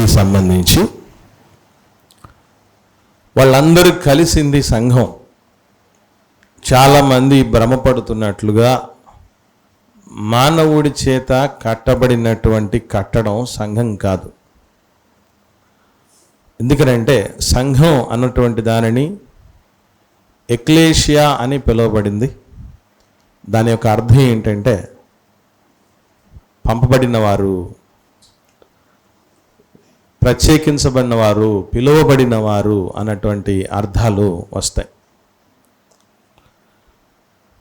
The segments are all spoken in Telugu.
విశ్వాసికి సంబంధించి వాళ్ళందరూ కలిసింది సంఘం. చాలామంది భ్రమపడుతున్నట్లుగా మానవుడి చేత కట్టబడినటువంటి కట్టడం సంఘం కాదు. ఎందుకనంటే సంఘం అన్నటువంటి దానిని ఎక్లేషియా అని పిలువబడింది. దాని యొక్క అర్థం ఏంటంటే పంపబడిన వారు ప్రత్యేకించబడిన వారు పిలువబడిన వారు అన్నటువంటి అర్థాలు వస్తాయి.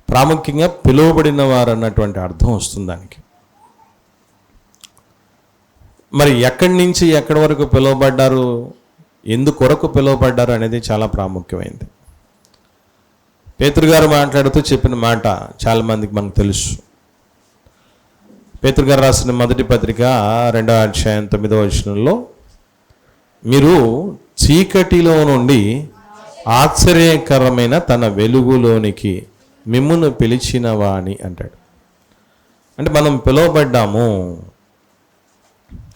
ప్రాముఖ్యంగా పిలువబడిన వారు అన్నటువంటి అర్థం వస్తుంది దానికి. మరి ఎక్కడి నుంచి ఎక్కడి వరకు పిలువబడ్డారు ఎందుకొరకు పిలువబడ్డారు అనేది చాలా ప్రాముఖ్యమైంది. పేతురు గారు మాట్లాడుతూ చెప్పిన మాట చాలామందికి మనకు తెలుసు. పేతురు గారు రాసిన మొదటి పత్రిక రెండవ అధ్యాయం తొమ్మిదవ వచనంలో మీరు చీకటిలో నుండి ఆశ్చర్యకరమైన తన వెలుగులోనికి మిమ్మును పిలిచినవా అని అంటాడు. అంటే మనం పిలువబడ్డాము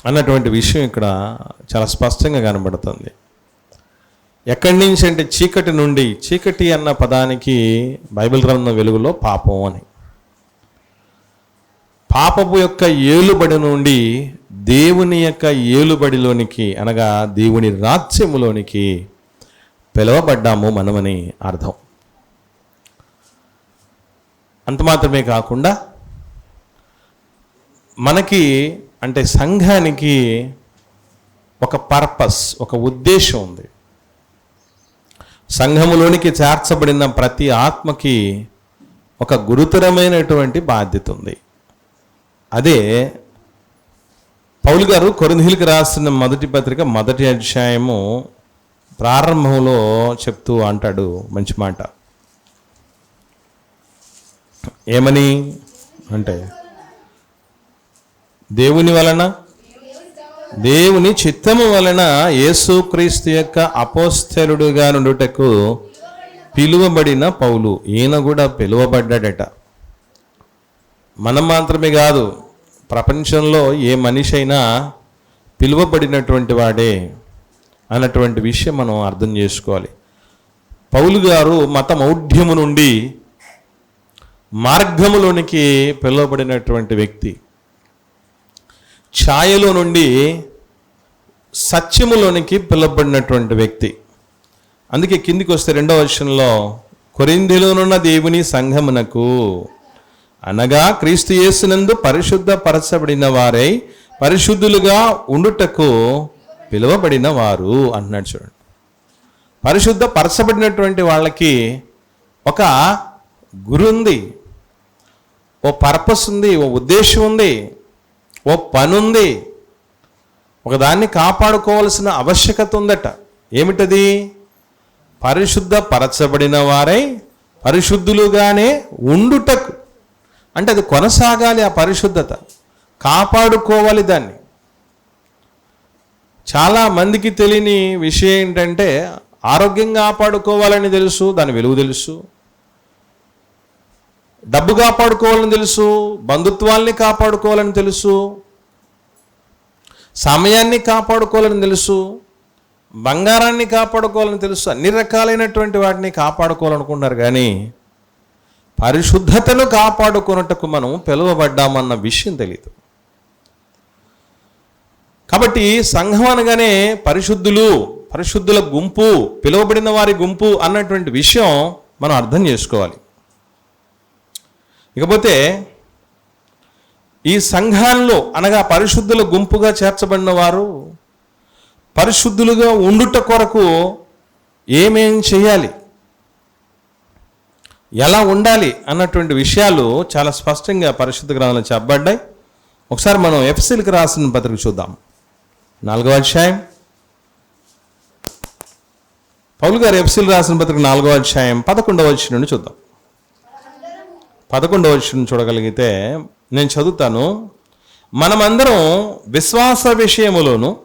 అన్నటువంటి విషయం ఇక్కడ చాలా స్పష్టంగా కనబడుతుంది. ఎక్కడి నుంచి అంటే చీకటి నుండి చీకటి అన్న పదానికి బైబిల్ గ్రంథం వెలుగులో పాపం అని. పాపపు యొక్క ఏలుబడి నుండి దేవుని యొక్క ఏలుబడిలోనికి అనగా దేవుని రాజ్యములోనికి పిలువబడ్డాము మనమని అర్థం. అంత మాత్రమే కాకుండా మనకి అంటే సంఘానికి ఒక పర్పస్ ఒక ఉద్దేశం ఉంది. సంఘములోనికి చేర్చబడిన ప్రతి ఆత్మకి ఒక గురుతరమైనటువంటి బాధ్యత ఉంది. అదే పౌలు గారు కొరింథీలకు రాసిన మొదటి పత్రిక మొదటి అధ్యాయము ప్రారంభంలో చెప్తూ అంటాడు మంచి మాట. ఏమని? అంటే దేవుని వలన? దేవుని చిత్తము వలన యేసుక్రీస్తు యొక్క అపోస్తలుడుగా నుండుటకు పిలువబడిన పౌలు. ఈయన కూడా పిలువబడ్డాడట. మనం మాత్రమే కాదు ప్రపంచంలో ఏ మనిషి అయినా పిలువబడినటువంటి వాడే అన్నటువంటి విషయం మనం అర్థం చేసుకోవాలి. పౌలు గారు మతమౌఢ్యము నుండి మార్గములోనికి పిలువబడినటువంటి వ్యక్తి. ఛాయలో నుండి సత్యములోనికి పిలువబడినటువంటి వ్యక్తి. అందుకే కిందికి వస్తే రెండవ వర్షంలో కొరిందిలోనున్న దేవుని సంఘమునకు అనగా క్రీస్తు యేసునందు పరిశుద్ధ పరచబడిన వారై పరిశుద్ధులుగా ఉండుటకు పిలువబడిన వారు అంటున్నాడు చూడండి. పరిశుద్ధ పరచబడినటువంటి వాళ్ళకి ఒక గురు ఉంది ఓ పర్పస్ ఉంది ఓ ఉద్దేశం ఉంది ఓ పని ఉంది. ఒకదాన్ని కాపాడుకోవాల్సిన ఆవశ్యకత ఉందట. ఏమిటది? పరిశుద్ధ పరచబడిన వారై పరిశుద్ధులుగానే ఉండుటకు అంటే అది కొనసాగాలి ఆ పరిశుద్ధత. కాపాడుకోవాలి దాన్ని. చాలా మందికి తెలియని విషయం ఏంటంటే ఆరోగ్యంగా కాపాడుకోవాలని తెలుసు దాని విలువ తెలుసు. డబ్బు కాపాడుకోవాలని తెలుసు బంధుత్వాల్ని కాపాడుకోవాలని తెలుసు సమయాన్ని కాపాడుకోవాలని తెలుసు బంగారాన్ని కాపాడుకోవాలని తెలుసు అన్ని రకాలైనటువంటి వాటిని కాపాడుకోవాలనుకుంటున్నారు. కానీ పరిశుద్ధతను కాపాడుకున్నట్టుకు మనం పిలువబడ్డామన్న విషయం తెలియదు కాబట్టి సంఘం అనగానే పరిశుద్ధులు పరిశుద్ధుల గుంపు పిలువబడిన వారి గుంపు అన్నటువంటి విషయం మనం అర్థం చేసుకోవాలి. ఇకపోతే ఈ సంఘాల్లో అనగా పరిశుద్ధుల గుంపుగా చేర్చబడిన వారు పరిశుద్ధులుగా ఉండుట కొరకు ఏమేం చేయాలి? ఎలా ఉండాలి అన్నటువంటి విషయాలు చాలా స్పష్టంగా పరిశుద్ధ గ్రంథంలో చెప్పబడ్డాయి. ఒకసారి మనం ఎఫ్సిల్కి రాసిన పత్రిక చూద్దాం. నాలుగవ అధ్యాయం. పౌలు గారు ఎఫ్సిల్ రాసిన పత్రిక నాలుగవ అధ్యాయం పదకొండవ వచ్చి నుండి చూద్దాం. పదకొండవ వచ్చిన చూడగలిగితే నేను చదువుతాను. మనమందరం విశ్వాస విషయములోను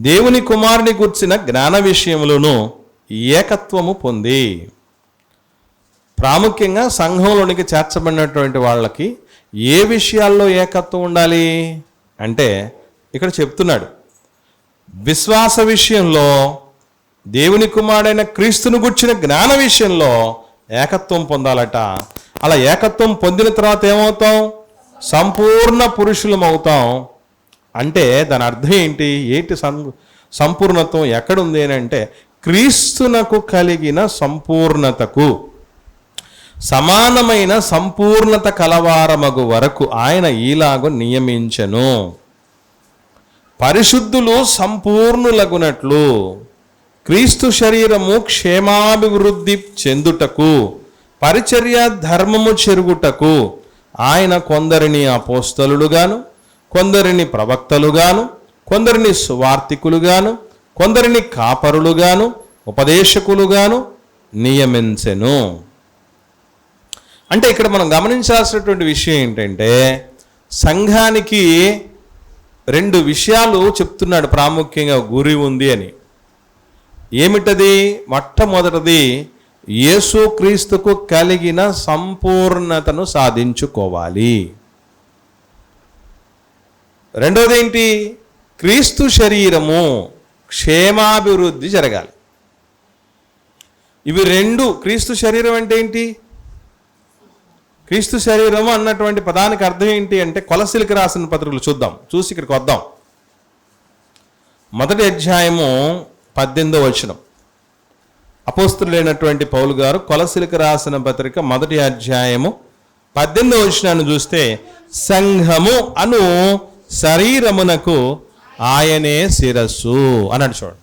దేవుని కుమారుని గుర్చిన జ్ఞాన విషయములోను ఏకత్వము పొంది. ప్రాముఖ్యంగా సంఘంలోనికి చేర్చబడినటువంటి వాళ్ళకి ఏ విషయాల్లో ఏకత్వం ఉండాలి? అంటే ఇక్కడ చెప్తున్నాడు విశ్వాస విషయంలో దేవుని కుమారుడైన క్రీస్తును గుర్చిన జ్ఞాన విషయంలో ఏకత్వం పొందాలట. అలా ఏకత్వం పొందిన తర్వాత ఏమవుతాం? సంపూర్ణ పురుషులం అవుతాం. అంటే దాని అర్థం ఏంటి? ఏంటి సం సంపూర్ణత్వం ఎక్కడుంది అని అంటే క్రీస్తునకు కలిగిన సంపూర్ణతకు. సమానమైన సంపూర్ణత కలవారమగు వరకు ఆయన ఈలాగు నియమించెను. పరిశుద్ధులు సంపూర్ణులగునట్లు క్రీస్తు శరీరము క్షేమాభివృద్ధి చెందుటకు పరిచర్య ధర్మము చెరుగుటకు ఆయన కొందరిని అపోస్తలుడుగాను కొందరిని ప్రవక్తలుగాను కొందరిని సువార్తికులుగాను కొందరిని కాపరులుగాను ఉపదేశకులుగాను నియమించెను. అంటే ఇక్కడ మనం గమనించాల్సినటువంటి విషయం ఏంటంటే సంఘానికి రెండు విషయాలు చెప్తున్నాడు ప్రాముఖ్యంగా గురి ఉంది అని. ఏమిటది? మొట్టమొదటిది యేసుక్రీస్తుకు కలిగిన సంపూర్ణతను సాధించుకోవాలి. రెండోది ఏంటి క్రీస్తు శరీరము క్షేమాభివృద్ధి జరగాలి. ఇవి రెండు క్రీస్తు శరీరం అంటే ఏంటి? క్రీస్తు శరీరము అన్నటువంటి పదానికి అర్థం ఏంటి అంటే కొలసిలికి రాసిన పత్రికలు చూద్దాం. చూసి ఇక్కడికి వద్దాం. మొదటి అధ్యాయము పద్దెనిమిదో వచనం. అపోస్తులైనటువంటి పౌలు గారు కొలసిలికి రాసిన పత్రిక మొదటి అధ్యాయము పద్దెనిమిదో వచనాన్ని చూస్తే సంఘము అను శరీరమునకు ఆయనే శిరస్సు అన్నాడు చూడండి.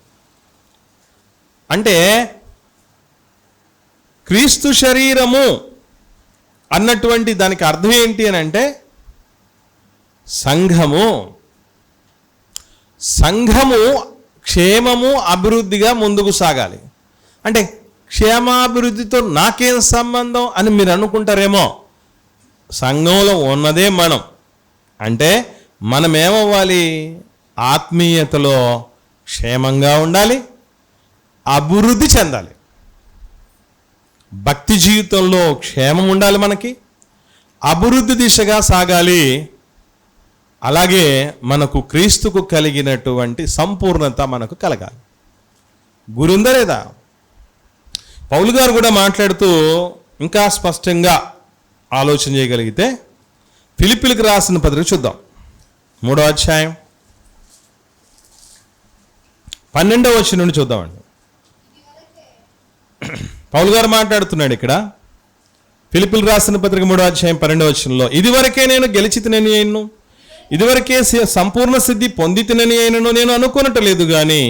అంటే క్రీస్తు శరీరము అన్నటువంటి దానికి అర్థం ఏంటి అని అంటే సంఘము సంఘము క్షేమము అభివృద్ధిగా ముందుకు సాగాలి. అంటే క్షేమాభివృద్ధితో నాకేం సంబంధం అని మీరు అనుకుంటారేమో సంఘంలో ఉన్నదే మనం. అంటే మనం ఏమవ్వాలి ఆత్మీయతలో క్షేమంగా ఉండాలి అభివృద్ధి చెందాలి. భక్తి జీవితంలో క్షేమం ఉండాలి మనకి అభివృద్ధి దిశగా సాగాలి. అలాగే మనకు క్రీస్తుకు కలిగినటువంటి సంపూర్ణత మనకు కలగాలి. గురుందా లేదా? పౌలు గారు కూడా మాట్లాడుతూ ఇంకా స్పష్టంగా ఆలోచన చేయగలిగితే ఫిలిపిలకు రాసిన పత్రిక చూద్దాం. మూడో అధ్యాయం పన్నెండవ వచ్చి నుండి చూద్దామండి. పౌలు గారు మాట్లాడుతున్నాడు ఇక్కడ. ఫిలిపిల్ రాసిన పత్రిక మూడో అధ్యాయం పన్నెండవ వచనంలో ఇదివరకే నేను గెలిచితినని అయినను ఇదివరకే సంపూర్ణ సిద్ధి పొందితినని అయినను నేను అనుకునటలేదు కానీ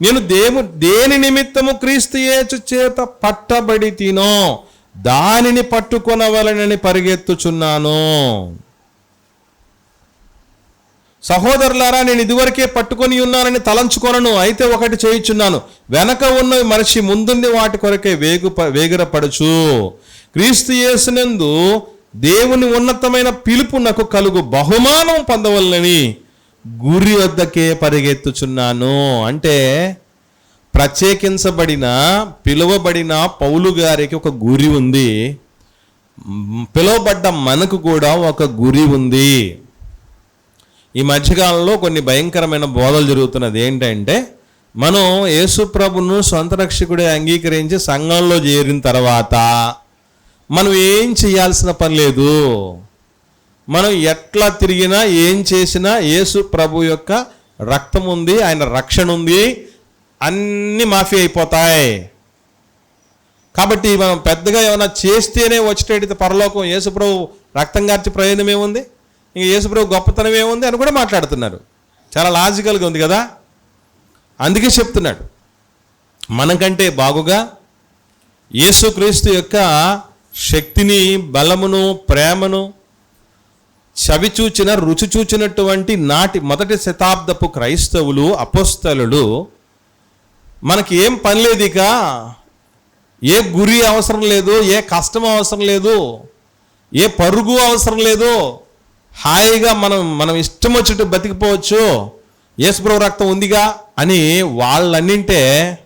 నేను దేవు దేని నిమిత్తము క్రీస్తు ఏచు చేత పట్టబడి తినో దానిని పట్టుకొనవలనని పరిగెత్తుచున్నాను. సహోదరులారా నేను ఇదివరకే పట్టుకొని ఉన్నానని తలంచుకొనను అయితే ఒకటి చేయుచున్నాను. వెనక ఉన్న మనిషి ముందుండి వాటి కొరకే వేగు వేగిరపడుచు. క్రీస్తు యేసునందు దేవుని ఉన్నతమైన పిలుపు నాకు కలుగు బహుమానం పొందవలనని గురి వద్దకే పరిగెత్తుచున్నాను. అంటే ప్రత్యేకించబడిన పిలువబడిన పౌలు గారికి ఒక గురి ఉంది. పిలువబడ్డ మనకు కూడా ఒక గురి ఉంది. ఈ మధ్యకాలంలో కొన్ని భయంకరమైన బోధలు జరుగుతున్నది ఏంటంటే మనం యేసుప్రభును సొంత రక్షకుడే అంగీకరించి సంఘంలో చేరిన తర్వాత మనం ఏం చేయాల్సిన పని లేదు. మనం ఎట్లా తిరిగినా ఏం చేసినా యేసు ప్రభు యొక్క రక్తం ఉంది ఆయన రక్షణ ఉంది అన్ని మాఫీ అయిపోతాయి. కాబట్టి మనం పెద్దగా ఏమైనా చేస్తేనే వచ్చేటట్టు పరలోకం యేసుప్రభు రక్తం గార్చి ప్రయోజనం ఏముంది? ఇంక యేసుప్రభు గొప్పతనం ఏముంది అని కూడా మాట్లాడుతున్నారు. చాలా లాజికల్గా ఉంది కదా? అందుకే చెప్తున్నాడు. మనకంటే బాగుగా యేసుక్రీస్తు యొక్క శక్తిని బలమును ప్రేమను చవి చూచిన రుచి చూచినటువంటి నాటి మొదటి శతాబ్దపు క్రైస్తవులు అపోస్తలుడు మనకి ఏం పని లేదు ఇక. ఏ గురి అవసరం లేదు ఏ కష్టం అవసరం లేదు ఏ పరుగు అవసరం లేదు హాయిగా మనం మనం ఇష్టం వచ్చినట్టు బతికిపోవచ్చు. యేసుప్రభు రక్తం ఉందిగా అని వాళ్ళన్నింటే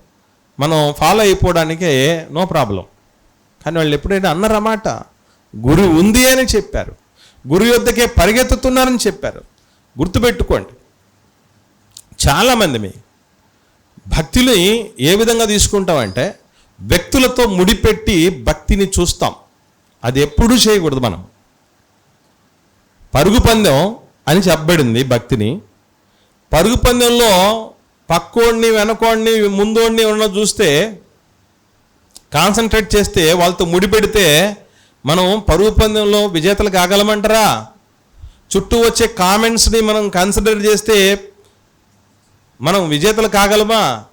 మనం ఫాలో అయిపోవడానికి నో ప్రాబ్లం. కానీ వాళ్ళు ఎప్పుడైనా అన్నారన్నమాట గురి ఉంది అని చెప్పారు. గురి యొద్దకే పరిగెత్తుతున్నారని చెప్పారు. గుర్తుపెట్టుకోండి. చాలామంది మీ భక్తిని ఏ విధంగా తీసుకుంటామంటే వ్యక్తులతో ముడిపెట్టి భక్తిని చూస్తాం. అది ఎప్పుడూ చేయకూడదు మనం. పరుగు పందెం అని చెప్పబడింది భక్తిని. పరుగు పందెంలో పక్కోడిని వెనకోడిని ముందోడిని ఉన్న చూస్తే కాన్సన్ట్రేట్ చేస్తే వాళ్ళతో ముడిపెడితే మనం పరుగు పందెంలో విజేతలు కాగలమంటారా చుట్టూ వచ్చే కామెంట్స్ని మనం కన్సిడర్ చేస్తే మనం విజేతలు కాగలమా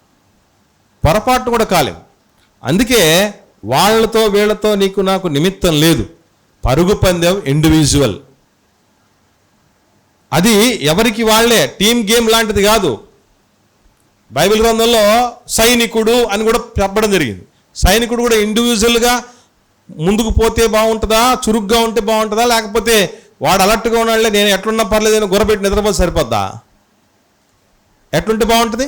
పొరపాటు కూడా కాలేం. అందుకే వాళ్ళతో వీళ్ళతో నీకు నాకు నిమిత్తం లేదు. పరుగు పందెం ఇండివిజువల్ అది ఎవరికి వాళ్ళే? టీం గేమ్ లాంటిది కాదు. బైబిల్ గ్రంథంలో సైనికుడు అని కూడా చెప్పడం జరిగింది. సైనికుడు కూడా ఇండివిజువల్గా ముందుకు పోతే బాగుంటుందా? చురుగ్గా ఉంటే బాగుంటుందా? లేకపోతే వాడు అలర్ట్గా ఉన్నాడులే నేను ఎట్లున్నా పర్లేదు నేను గుర్రపెట్టి నిద్రపోతే సరిపోద్దా? ఎట్లుంటే బాగుంటుంది?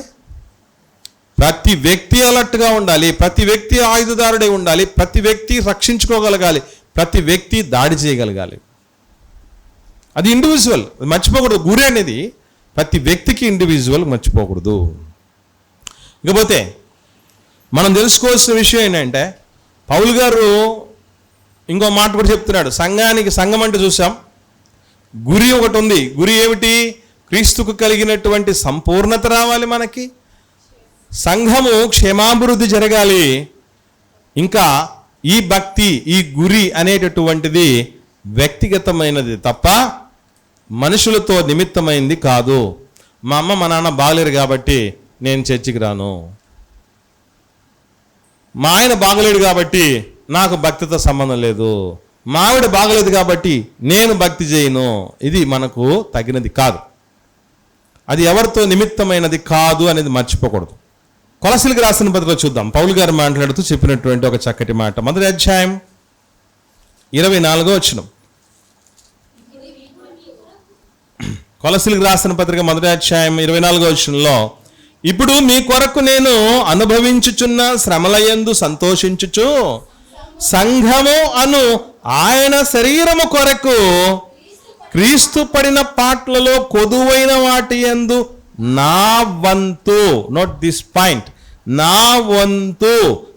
ప్రతి వ్యక్తి అలర్ట్గా ఉండాలి ప్రతి వ్యక్తి ఆయుధదారుడై ఉండాలి ప్రతి వ్యక్తి రక్షించుకోగలగాలి ప్రతి వ్యక్తి దాడి చేయగలగాలి. అది ఇండివిజువల్ అది మర్చిపోకూడదు. గురి అనేది ప్రతి వ్యక్తికి ఇండివిజువల్ మర్చిపోకూడదు. ఇకపోతే మనం తెలుసుకోవాల్సిన విషయం ఏంటంటే పౌల్ గారు ఇంకో మాట కూడా చెప్తున్నాడు. సంఘానికి సంఘం అంటే చూసాం గురి ఒకటి ఉంది. గురి ఏమిటి? క్రీస్తుకు కలిగినటువంటి సంపూర్ణత రావాలి మనకి. సంఘము క్షేమాభివృద్ధి జరగాలి. ఇంకా ఈ భక్తి ఈ గురి అనేటటువంటిది వ్యక్తిగతమైనది తప్ప మనుషులతో నిమిత్తమైంది కాదు. మా అమ్మ మా నాన్న బాగలేరు కాబట్టి నేను చర్చికి రాను. మా ఆయన బాగలేడు కాబట్టి నాకు భక్తితో సంబంధం లేదు. మా ఆవిడ బాగలేదు కాబట్టి నేను భక్తి చేయను. ఇది మనకు తగినది కాదు. అది ఎవరితో నిమిత్తమైనది కాదు అనేది మర్చిపోకూడదు. కొలసలికి రాసిన పత్రికలో చూద్దాం. పౌలు గారు మాట్లాడుతూ చెప్పినటువంటి ఒక చక్కటి మాట. మొదటి అధ్యాయం ఇరవై నాలుగో వచ్చినం కొలసిలికి రాసిన పత్రిక మొదటి అధ్యాయం ఇరవై నాలుగో వచనంలో ఇప్పుడు మీ కొరకు నేను అనుభవించుచున్న శ్రమలయందు సంతోషించుచు సంఘము అను ఆయన శరీరము కొరకు క్రీస్తు పడిన పాటలలో కొదువైన వాటి యందు నా వంతు నోట్ దిస్ పాయింట్ నా వంతు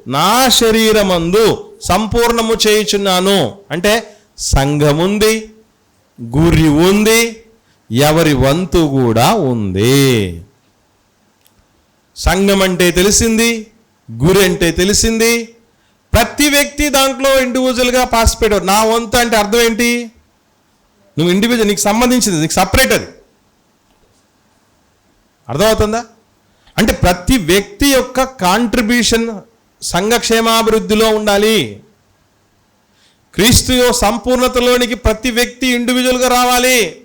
నా శరీరమందు సంపూర్ణము చేయుచున్నాను. అంటే సంఘముంది గురి ఉంది ఎవరి వంతు కూడా ఉంది. సంఘం అంటే తెలిసింది గురి అంటే తెలిసింది. ప్రతి వ్యక్తి దాంట్లో ఇండివిజువల్గా పార్టిసిపేట్ నా వంతు అంటే అర్థం ఏంటి? నువ్వు ఇండివిజువల్ నీకు సంబంధించింది నీకు సపరేట్ అది. అర్థమవుతుందా? అంటే ప్రతి వ్యక్తి యొక్క కాంట్రిబ్యూషన్ సంఘక్షేమాభివృద్ధిలో ఉండాలి. క్రీస్తు సంపూర్ణతలోనికి ప్రతి వ్యక్తి ఇండివిజువల్గా రావాలి.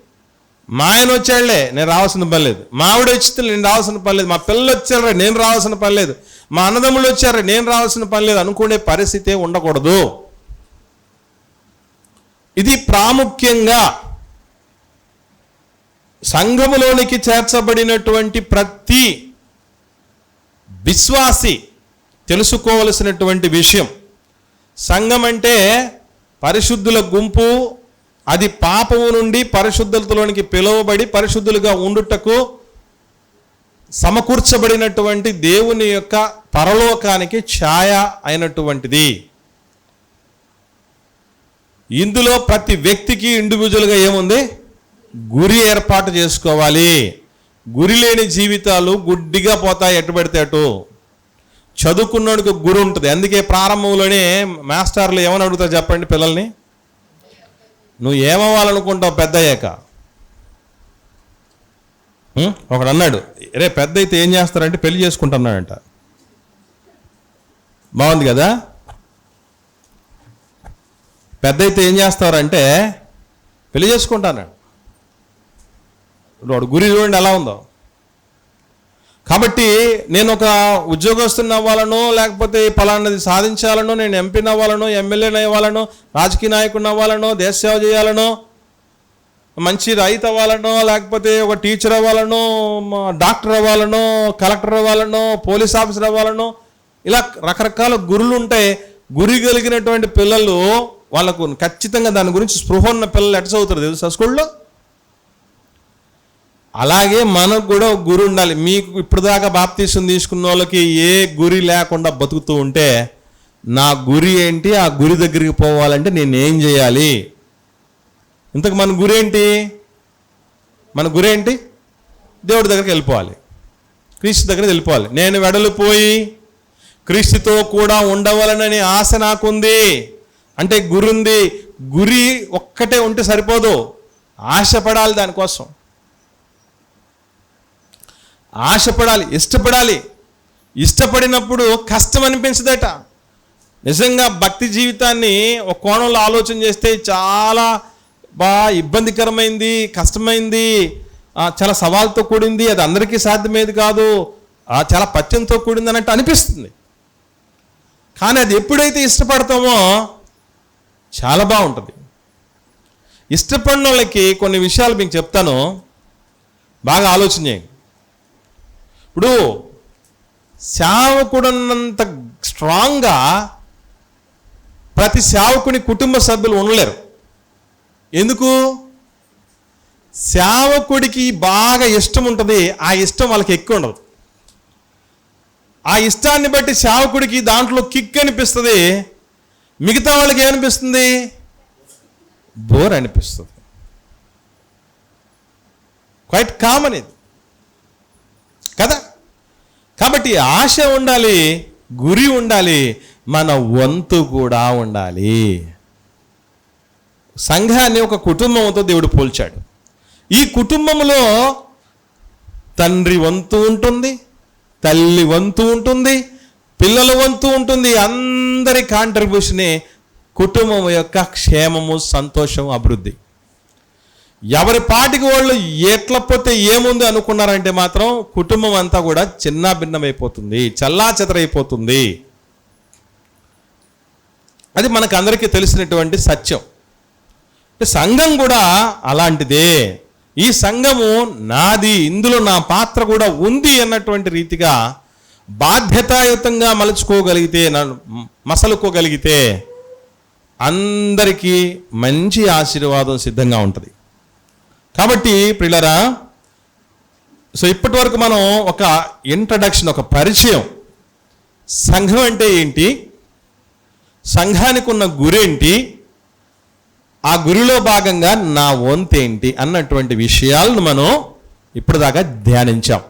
మా ఆయన వచ్చాళ్ళే నేను రావాల్సిన పని లేదు. మా ఆవిడ వచ్చితే నేను రావాల్సిన పని లేదు. మా పిల్లలు వచ్చారా నేను రావాల్సిన పని లేదు. మా అన్నదమ్ములు వచ్చారా నేను రావాల్సిన పని లేదు అనుకునే పరిస్థితే ఉండకూడదు. ఇది ప్రాముఖ్యంగా సంఘములోనికి చేర్చబడినటువంటి ప్రతి విశ్వాసి తెలుసుకోవలసినటువంటి విషయం. సంఘం అంటే పరిశుద్ధుల గుంపు అది పాపము నుండి పరిశుద్ధతలోనికి పిలువబడి పరిశుద్ధులుగా ఉండుటకు సమకూర్చబడినటువంటి దేవుని యొక్క పరలోకానికి ఛాయ అయినటువంటిది. ఇందులో ప్రతి వ్యక్తికి ఇండివిజువల్గా ఏముంది? గురి ఏర్పాటు చేసుకోవాలి. గురి లేని జీవితాలు గుడ్డిగా పోతాయి ఎటు పడితే అటు. చదువుకున్నోడికి గురి ఉంటుంది అందుకే ప్రారంభంలోనే మాస్టర్లు ఏమని అడుగుతారు చెప్పండి పిల్లల్ని? నువ్వు ఏమవ్వాలనుకుంటావు పెద్ద అయ్యాక ఒకడు అన్నాడు రే పెద్ద అయితే ఏం చేస్తారంటే పెళ్ళి చేసుకుంటున్నాడంట బాగుంది కదా? పెద్ద అయితే ఏం చేస్తారంటే పెళ్ళి చేసుకుంటాను వాడు గురి చూడండి ఎలా ఉందో. కాబట్టి నేను ఒక ఉద్యోగస్తుని అవ్వాలనో లేకపోతే పలానాది సాధించాలనో నేను ఎంపీని అవ్వాలనో ఎమ్మెల్యేని అవ్వాలనో రాజకీయ నాయకుడిని అవ్వాలనో దేశ సేవ చేయాలనో మంచి రైతు అవ్వాలనో లేకపోతే ఒక టీచర్ అవ్వాలనో డాక్టర్ అవ్వాలనో కలెక్టర్ అవ్వాలనో పోలీస్ ఆఫీసర్ అవ్వాలనో ఇలా రకరకాల గురులు ఉంటాయి గురి కలిగినటువంటి పిల్లలు వాళ్ళకు ఖచ్చితంగా దాని గురించి స్పృహ ఉన్న పిల్లలు ఎట్స్ చదువుతారు తెలుసా స్కూల్లో? అలాగే మనకు కూడా గురి ఉండాలి. మీకు ఇప్పటిదాకా బాప్తీసం తీసుకున్న వాళ్ళకి ఏ గురి లేకుండా బతుకుతూ ఉంటే నా గురి ఏంటి? ఆ గురి దగ్గరికి పోవాలంటే నేను ఏం చేయాలి? ఇంతకు మన గురి ఏంటి? మన గురి ఏంటి? దేవుడి దగ్గరికి వెళ్ళిపోవాలి. క్రీస్తు దగ్గరికి వెళ్ళిపోవాలి. నేను వెడలిపోయి క్రీస్తుతో కూడా ఉండవలనని ఆశ నాకుంది. అంటే గురి ఉంది. గురి ఒక్కటే ఉంటే సరిపోదు. ఆశపడాలి దానికోసం. ఆశపడాలి ఇష్టపడాలి. ఇష్టపడినప్పుడు కష్టం అనిపించదట. నిజంగా భక్తి జీవితాన్ని ఒక కోణంలో ఆలోచన చేస్తే చాలా బా ఇబ్బందికరమైంది కష్టమైంది చాలా సవాల్తో కూడింది అది అందరికీ సాధ్యమేది కాదు చాలా పత్యంతో కూడింది అన్నట్టు అనిపిస్తుంది. కానీ అది ఎప్పుడైతే ఇష్టపడతామో చాలా బాగుంటుంది. ఇష్టపడిన వాళ్ళకి కొన్ని విషయాలు మీకు చెప్తాను. బాగా ఆలోచన చేయండి. ఇప్పుడు సేవకుడున్నంత స్ట్రాంగ్గా ప్రతి సేవకుని కుటుంబ సభ్యులు ఉండలేరు. ఎందుకు? సేవకుడికి బాగా ఇష్టం ఉంటుంది ఆ ఇష్టం వాళ్ళకి ఎక్కువ ఉండదు. ఆ ఇష్టాన్ని బట్టి సేవకుడికి దాంట్లో కిక్ అనిపిస్తుంది మిగతా వాళ్ళకి ఏమనిపిస్తుంది? బోర్ అనిపిస్తుంది. క్వైట్ కామన్ ఇది. కదా? కాబట్టి ఆశ ఉండాలి గురి ఉండాలి మన వంతు కూడా ఉండాలి. సంఘాన్ని ఒక కుటుంబంతో దేవుడు పోల్చాడు. ఈ కుటుంబంలో తండ్రి వంతు ఉంటుంది తల్లి వంతు ఉంటుంది పిల్లల వంతు ఉంటుంది. అందరి కాంట్రిబ్యూషనే కుటుంబం యొక్క క్షేమము సంతోషం అభివృద్ధి. ఎవరి పాటికి వాళ్ళు ఎట్లపోతే ఏముంది అనుకున్నారంటే మాత్రం కుటుంబం అంతా కూడా చిన్న భిన్నమైపోతుంది చల్లా చెదరైపోతుంది. అది మనకు అందరికీ తెలిసినటువంటి సత్యం. సంఘం కూడా అలాంటిదే. ఈ సంఘము నాది ఇందులో నా పాత్ర కూడా ఉంది అన్నటువంటి రీతిగా బాధ్యతాయుతంగా మలుచుకోగలిగితే నన్ను మసలుకోగలిగితే అందరికీ మంచి ఆశీర్వాదం సిద్ధంగా ఉంటుంది. కాబట్టి ప్రిలరా సో ఇప్పటి వరకు మనం ఒక ఇంట్రడక్షన్ ఒక పరిచయం. సంఘం అంటే ఏంటి? సంఘానికి ఉన్న గురేంటి ఆ గురిలో భాగంగా నా వంతేంటి అన్నటువంటి విషయాలను మనం ఇప్పటిదాకా ధ్యానించాం.